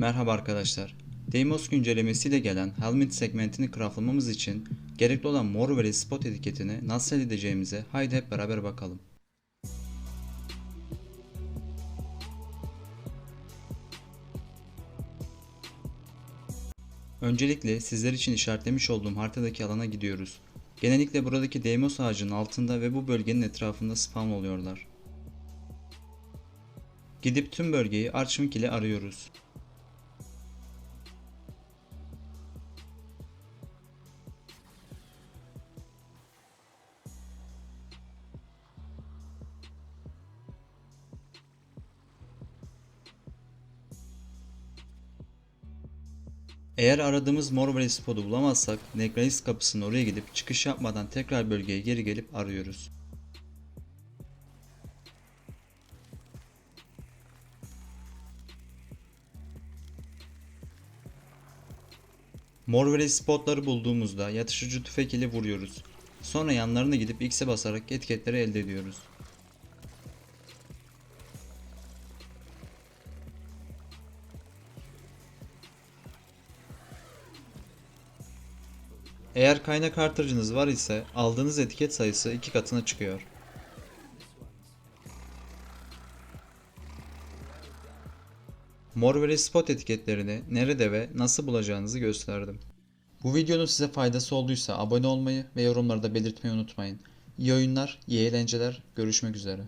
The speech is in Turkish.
Merhaba arkadaşlar. Deimos güncellemesiyle gelen Helmet segmentini craftlamamız için gerekli olan mor ve spot etiketini nasıl edeceğimize haydi hep beraber bakalım. Öncelikle sizler için işaretlemiş olduğum haritadaki alana gidiyoruz. Genellikle buradaki Deimos ağacının altında ve bu bölgenin etrafında spawn oluyorlar. Gidip tüm bölgeyi Archwing ile arıyoruz. Eğer aradığımız Morvale spotu bulamazsak Negralis kapısının oraya gidip çıkış yapmadan tekrar bölgeye geri gelip arıyoruz. Morvale spotları bulduğumuzda yatışıcı tüfek ile vuruyoruz. Sonra yanlarına gidip X'e basarak etiketleri elde ediyoruz. Eğer kaynak artırıcınız var ise aldığınız etiket sayısı iki katına çıkıyor. Mor ve spot etiketlerini nerede ve nasıl bulacağınızı gösterdim. Bu videonun size faydası olduysa abone olmayı ve yorumlarda belirtmeyi unutmayın. İyi oyunlar, iyi eğlenceler, görüşmek üzere.